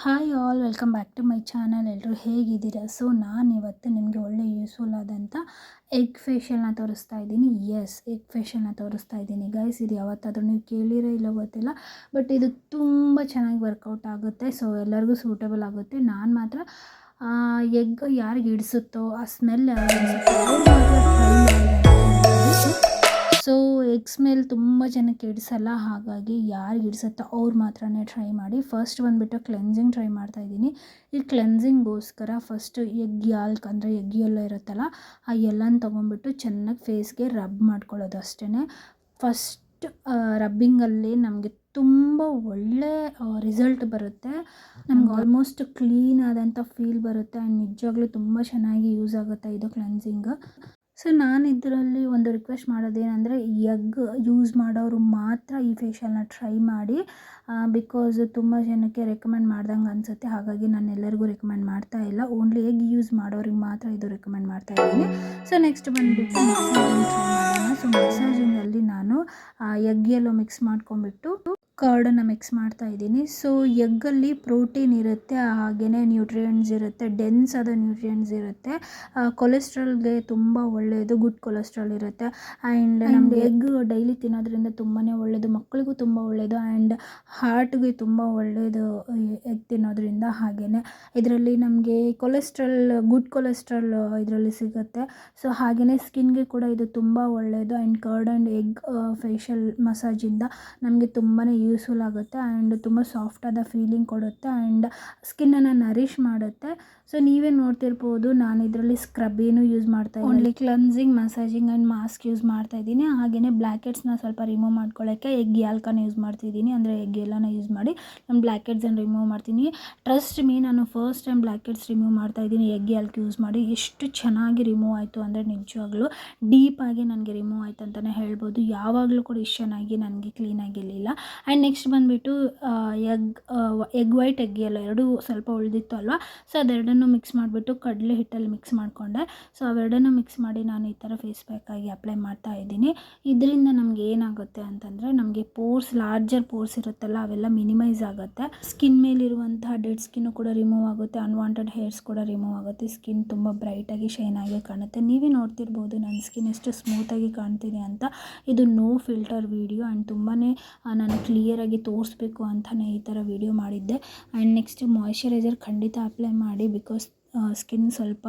Hi all, welcome back to my channel. ಎಲ್ಲರೂ ಹೇಗಿದ್ದೀರಾ? So ನಾನು ಇವತ್ತು ನಿಮಗೆ ಒಳ್ಳೆ ಯೂಸ್ಫುಲ್ ಆದಂಥ ಎಗ್ ಫೇಶಿಯಲ್ನ ತೋರಿಸ್ತಾ ಇದ್ದೀನಿ. ಎಸ್ ಎಗ್ ಫೇಶಿಯಲ್ನ ತೋರಿಸ್ತಾ ಇದ್ದೀನಿ. ಗೈಸ್ ಇದು ಯಾವತ್ತಾದರೂ ನೀವು ಕೇಳಿರೋ ಇಲ್ಲ ಗೊತ್ತಿಲ್ಲ ಬಟ್ ಇದು ತುಂಬ ಚೆನ್ನಾಗಿ ವರ್ಕೌಟ್ ಆಗುತ್ತೆ. ಸೊ ಎಲ್ಲರಿಗೂ ಸೂಟಬಲ್ ಆಗುತ್ತೆ. ನಾನು ಮಾತ್ರ ಎಗ್ ಯಾರಿಗೆ ಹಿಡಿಸುತ್ತೋ, ಆ ಸ್ಮೆಲ್ ಯಾರಿಗೆ ಎಗ್ಸ್ ಮೇಲೆ ತುಂಬ ಜನಕ್ಕೆ ಇಡಿಸಲ್ಲ ಹಾಗಾಗಿ ಯಾರು ಇಡಿಸುತ್ತೋ ಅವ್ರು ಮಾತ್ರನೇ ಟ್ರೈ ಮಾಡಿ. ಫಸ್ಟ್ ಬಂದುಬಿಟ್ಟು ಕ್ಲೆನ್ಸಿಂಗ್ ಟ್ರೈ ಮಾಡ್ತಾ ಇದ್ದೀನಿ. ಈ ಕ್ಲೆನ್ಸಿಂಗ್ಗೋಸ್ಕರ ಫಸ್ಟು ಎಗ್ ಯಾಲ್ಕ್ ಅಂದರೆ ಎಗ್ ಎಲ್ಲ ಇರುತ್ತಲ್ಲ ಆ ಎಲ್ಲನ ತೊಗೊಂಡ್ಬಿಟ್ಟು ಚೆನ್ನಾಗಿ ಫೇಸ್ಗೆ ರಬ್ ಮಾಡ್ಕೊಳ್ಳೋದು ಅಷ್ಟೇ ಫಸ್ಟ್ ರಬ್ಬಿಂಗಲ್ಲಿ ನಮಗೆ ತುಂಬ ಒಳ್ಳೆ ರಿಸಲ್ಟ್ ಬರುತ್ತೆ. ನಮ್ಗೆ ಆಲ್ಮೋಸ್ಟ್ ಕ್ಲೀನ್ ಆದಂಥ ಫೀಲ್ ಬರುತ್ತೆ. ಆ್ಯಂಡ್ ನಿಜವಾಗ್ಲೂ ತುಂಬ ಚೆನ್ನಾಗಿ ಯೂಸ್ ಆಗುತ್ತೆ ಇದು ಕ್ಲೆನ್ಸಿಂಗ್ ಸೊ ನಾನು ಇದರಲ್ಲಿ ಒಂದು ರಿಕ್ವೆಸ್ಟ್ ಮಾಡೋದೇನೆಂದರೆ ಎಗ್ ಯೂಸ್ ಮಾಡೋರು ಮಾತ್ರ ಈ ಫೇಶಿಯಲ್ನ ಟ್ರೈ ಮಾಡಿ ಬಿಕಾಸ್ ತುಂಬ ಜನಕ್ಕೆ ರೆಕಮೆಂಡ್ ಮಾಡ್ದಂಗೆ ಅನಿಸುತ್ತೆ. ಹಾಗಾಗಿ ನಾನು ಎಲ್ಲರಿಗೂ ರೆಕಮೆಂಡ್ ಮಾಡ್ತಾ ಇಲ್ಲ. ಓನ್ಲಿ ಎಗ್ ಯೂಸ್ ಮಾಡೋರಿಗೆ ಮಾತ್ರ ಇದು ರೆಕಮೆಂಡ್ ಮಾಡ್ತಾ ಇದ್ದೀನಿ. ಸೊ ನೆಕ್ಸ್ಟ್ ಬಂದುಬಿಟ್ಟು ಸೊ ಮಸಾಜಿಂಗಲ್ಲಿ ನಾನು ಎಗ್ ಎಲ್ಲೋ ಮಿಕ್ಸ್ ಮಾಡ್ಕೊಂಬಿಟ್ಟು ಕರ್ಡನ್ನು ಮಿಕ್ಸ್ ಮಾಡ್ತಾ ಇದ್ದೀನಿ. ಸೊ ಎಗ್ಗಲ್ಲಿ ಪ್ರೋಟೀನ್ ಇರುತ್ತೆ ಹಾಗೆಯೇ ನ್ಯೂಟ್ರಿಯೆಂಟ್ಸ್ ಇರುತ್ತೆ ಡೆನ್ಸ್ ಆದ ನ್ಯೂಟ್ರಿಯೆಂಟ್ಸ್ ಇರುತ್ತೆ. ಕೊಲೆಸ್ಟ್ರಾಲ್ಗೆ ತುಂಬ ಒಳ್ಳೆಯದು ಗುಡ್ ಕೊಲೆಸ್ಟ್ರಾಲ್ ಇರುತ್ತೆ. ಆ್ಯಂಡ್ ನಮಗೆ ಎಗ್ ಡೈಲಿ ತಿನ್ನೋದ್ರಿಂದ ತುಂಬಾ ಒಳ್ಳೆಯದು ಮಕ್ಕಳಿಗೂ ತುಂಬ ಒಳ್ಳೆಯದು ಆ್ಯಂಡ್ ಹಾರ್ಟ್ಗೆ ತುಂಬ ಒಳ್ಳೆಯದು ಎಗ್ ತಿನ್ನೋದ್ರಿಂದ ಹಾಗೆಯೇ ಇದರಲ್ಲಿ ನಮಗೆ ಕೊಲೆಸ್ಟ್ರಾಲ್ ಗುಡ್ ಕೊಲೆಸ್ಟ್ರಾಲ್ ಇದರಲ್ಲಿ ಸಿಗುತ್ತೆ. ಸೊ ಹಾಗೆಯೇ ಸ್ಕಿನ್ಗೆ ಕೂಡ ಇದು ತುಂಬ ಒಳ್ಳೆಯದು and curd and egg facial ಮಸಾಜಿಂದ ನಮಗೆ ತುಂಬಾ ಯೂಸ್ಫುಲ್ ಆಗುತ್ತೆ ಆ್ಯಂಡ್ ತುಂಬ ಸಾಫ್ಟಾದ ಫೀಲಿಂಗ್ ಕೊಡುತ್ತೆ ಆ್ಯಂಡ್ ಸ್ಕಿನ್ನನ್ನು ನರಿಷ್ ಮಾಡುತ್ತೆ. ಸೊ ನೀವೇ ನೋಡ್ತಿರ್ಬೋದು ನಾನು ಇದರಲ್ಲಿ ಸ್ಕ್ರಬ್ ಏನು ಯೂಸ್ ಮಾಡ್ತಾ only cleansing massaging and mask use ಮಾಡ್ತಾ ಇದ್ದೀನಿ. ಹಾಗೆಯೇ ಬ್ಲ್ಯಾಕೆಟ್ಸ್ನ ಸ್ವಲ್ಪ ರಿಮೂವ್ ಮಾಡ್ಕೊಳ್ಳೋಕ್ಕೆ ಎಗ್ ಯಾಲ್ಕನ ಯೂಸ್ ಮಾಡ್ತಿದ್ದೀನಿ. ಅಂದರೆ ಎಗ್ ಎಲ್ಲನ ಯೂಸ್ ಮಾಡಿ ನಾನು ಬ್ಲ್ಯಾಕೆಟ್ಸನ್ನು ರಿಮೂವ್ ಮಾಡ್ತೀನಿ. ಟ್ರಸ್ಟ್ ಮೀ ನಾನು ಫಸ್ಟ್ ಟೈಮ್ ಬ್ಲ್ಯಾಕೆಟ್ಸ್ ರಿಮೂವ್ ಮಾಡ್ತಾ ಇದ್ದೀನಿ. ಎಗ್ ಯಾಲ್ಕ್ ಯೂಸ್ ಮಾಡಿ ಎಷ್ಟು ಚೆನ್ನಾಗಿ ರಿಮೂವ್ ಆಯಿತು ಅಂದರೆ ನಿಜವಾಗ್ಲೂ ಡೀಪಾಗಿ ನನಗೆ ರಿಮೂವ್ ಆಯ್ತು ಅಂತಲೇ ಹೇಳ್ಬೋದು. ಯಾವಾಗಲೂ ಕೂಡ ಇಷ್ಟು ಚೆನ್ನಾಗಿ ನನಗೆ ಕ್ಲೀನಾಗಿರಲಿಲ್ಲ ಆ್ಯಂಡ್ ನೆಕ್ಸ್ಟ್ ಬಂದುಬಿಟ್ಟು ಎಗ್ ಎಗ್ ವೈಟ್ ಎಗ್ ಎಲ್ಲ ಎರಡೂ ಸ್ವಲ್ಪ ಉಳಿದಿತ್ತು ಅಲ್ವಾ? ಸೊ ಅದೆರಡನ್ನೂ ಮಿಕ್ಸ್ ಮಾಡಿಬಿಟ್ಟು ಕಡಲೆ ಹಿಟ್ಟಲ್ಲಿ ಮಿಕ್ಸ್ ಮಾಡಿಕೊಂಡೆ. ಸೊ ಅವೆರಡನ್ನೂ ಮಿಕ್ಸ್ ಮಾಡಿ ನಾನು ಈ ಥರ ಫೇಸ್ ಪ್ಯಾಕಾಗಿ ಅಪ್ಲೈ ಮಾಡ್ತಾ ಇದ್ದೀನಿ. ಇದರಿಂದ ನಮಗೆ ಏನಾಗುತ್ತೆ ಅಂತಂದರೆ, ನಮಗೆ ಪೋರ್ಸ್ ಲಾರ್ಜರ್ ಪೋರ್ಸ್ ಇರುತ್ತಲ್ಲ, ಅವೆಲ್ಲ ಮಿನಿಮೈಸ್ ಆಗುತ್ತೆ. ಸ್ಕಿನ್ ಮೇಲಿರುವಂತಹ ಡೆಡ್ ಸ್ಕಿನ್ನು ಕೂಡ ರಿಮೂವ್ ಆಗುತ್ತೆ. ಅನ್ವಾಂಟೆಡ್ ಹೇರ್ಸ್ ಕೂಡ ರಿಮೂವ್ ಆಗುತ್ತೆ. ಸ್ಕಿನ್ ತುಂಬ ಬ್ರೈಟಾಗಿ ಶೈನ್ ಆಗಿ ಕಾಣುತ್ತೆ. ನೀವೇ ನೋಡ್ತಿರ್ಬೋದು, ನನ್ನ ಸ್ಕಿನ್ ಎಷ್ಟು ಸ್ಮೂತಾಗಿ ಕಾಣ್ತೀನಿ ಅಂತ. ಇದು ನೋ ಫಿಲ್ಟರ್ ವಿಡಿಯೋ ಆ್ಯಂಡ್ ತುಂಬಾ ನಾನು ಕ್ಲಿಯರಾಗಿ ತೋರಿಸ್ಬೇಕು ಅಂತಲೇ ಈ ಥರ ವೀಡಿಯೋ ಮಾಡಿದ್ದೆ. ಆ್ಯಂಡ್ ನೆಕ್ಸ್ಟ್ ಮಾಯಿಶ್ಚರೈಸರ್ ಖಂಡಿತ ಅಪ್ಲೈ ಮಾಡಿ ಬಿಕಾಸ್ ಸ್ಕಿನ್ ಸ್ವಲ್ಪ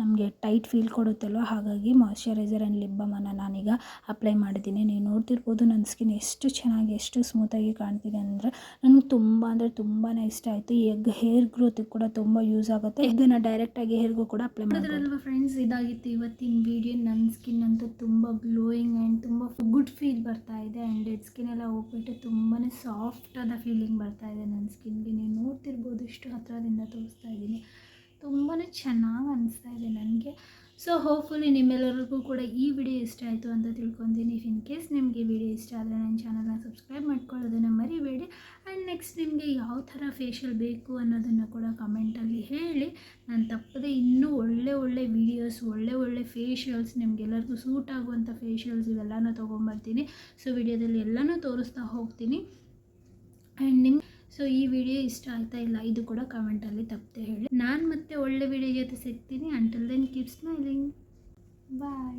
ನಮಗೆ ಟೈಟ್ ಫೀಲ್ ಕೊಡುತ್ತಲ್ವ? ಹಾಗಾಗಿ ಮಾಯಿಶ್ಚರೈಸರ್ ಆ್ಯಂಡ್ ಲಿಪ್ ಬಾಮನ್ನು ನಾನೀಗ ಅಪ್ಲೈ ಮಾಡಿದ್ದೀನಿ. ನೀವು ನೋಡ್ತಿರ್ಬೋದು ನನ್ನ ಸ್ಕಿನ್ ಎಷ್ಟು ಚೆನ್ನಾಗಿ, ಎಷ್ಟು ಸ್ಮೂತಾಗಿ ಕಾಣ್ತಿದೆ ಅಂದರೆ ನನಗೆ ತುಂಬ ಅಂದರೆ ತುಂಬಾ ಇಷ್ಟ ಆಯಿತು. ಎಗ್ ಹೇರ್ ಗ್ರೋತಿಗೆ ಕೂಡ ತುಂಬ ಯೂಸ್ ಆಗುತ್ತೆ. ಇದನ್ನು ಡೈರೆಕ್ಟಾಗಿ ಹೇರ್ಗೂ ಕೂಡ ಅಪ್ಲೈ ಮಾಡಿದ್ರಲ್ವ ಫ್ರೆಂಡ್ಸ್ ಇದಾಗಿತ್ತು ಇವತ್ತಿನ ವೀಡಿಯೋ ನನ್ನ ಸ್ಕಿನ್ ಅಂತೂ ತುಂಬ ಗ್ಲೋಯಿಂಗ್ ಆ್ಯಂಡ್ ತುಂಬ ಗುಡ್ ಫೀಲ್ ಬರ್ತಾ ಇದೆ. ಆ್ಯಂಡ್ ಡೆಡ್ ಸ್ಕಿನ್ ಎಲ್ಲ ಹೋಗ್ಬಿಟ್ಟು ತುಂಬಾ ಸಾಫ್ಟಾದ ಫೀಲಿಂಗ್ ಬರ್ತಾ ಇದೆ ನನ್ನ ಸ್ಕಿನ್ಗೆ ನೀವು ನೋಡ್ತಿರ್ಬೋದು ಇಷ್ಟು ಹತ್ತಿರದಿಂದ ತೋರಿಸ್ತಾ ಇದ್ದೀನಿ. ತುಂಬಾ ಚೆನ್ನಾಗಿ ಅನಿಸ್ತಾ ಇದೆ ನನಗೆ. ಸೊ ಹೋಪ್ಫುಲಿ ನಿಮ್ಮೆಲ್ಲರಿಗೂ ಕೂಡ ಈ ವಿಡಿಯೋ ಇಷ್ಟ ಆಯಿತು ಅಂತ ತಿಳ್ಕೊತೀನಿ. ಇಫ್ ಇನ್ ಕೇಸ್ ನಿಮಗೆ ವಿಡಿಯೋ ಇಷ್ಟ ಆದರೆ ನನ್ನ ಚಾನಲ್ನ ಸಬ್ಸ್ಕ್ರೈಬ್ ಮಾಡ್ಕೊಳ್ಳೋದನ್ನು ಮರಿಬೇಡಿ. ಆ್ಯಂಡ್ ನೆಕ್ಸ್ಟ್ ನಿಮಗೆ ಯಾವ ಥರ ಫೇಶಿಯಲ್ ಬೇಕು ಅನ್ನೋದನ್ನು ಕೂಡ ಕಮೆಂಟಲ್ಲಿ ಹೇಳಿ. ನಾನು ತಪ್ಪದೆ ಇನ್ನೂ ಒಳ್ಳೆ ಒಳ್ಳೆ ವಿಡಿಯೋಸ್ ಒಳ್ಳೆ ಒಳ್ಳೆ ಫೇಶಿಯಲ್ಸ್ ನಿಮಗೆಲ್ಲರಿಗೂ ಸೂಟ್ ಆಗುವಂಥ ಫೇಶಿಯಲ್ಸ್ ಇವೆಲ್ಲನೂ ತೊಗೊಂಬರ್ತೀನಿ. ಸೊ ವಿಡಿಯೋದಲ್ಲಿ ಎಲ್ಲನೂ ತೋರಿಸ್ತಾ ಹೋಗ್ತೀನಿ. ಆ್ಯಂಡ್ ನಿಮ್ಮ ಸೊ ಈ ವಿಡಿಯೋ ಇಷ್ಟ ಆಗ್ತಾ ಇಲ್ಲ, ಇದು ಕೂಡ ಕಮೆಂಟಲ್ಲಿ ತಪ್ಪದೆ ಹೇಳಿ. ನಾನು ಮತ್ತೆ ಒಳ್ಳೆ ವಿಡಿಯೋ ಜೊತೆ ಸಿಗ್ತೀನಿ. Until then keep smiling bye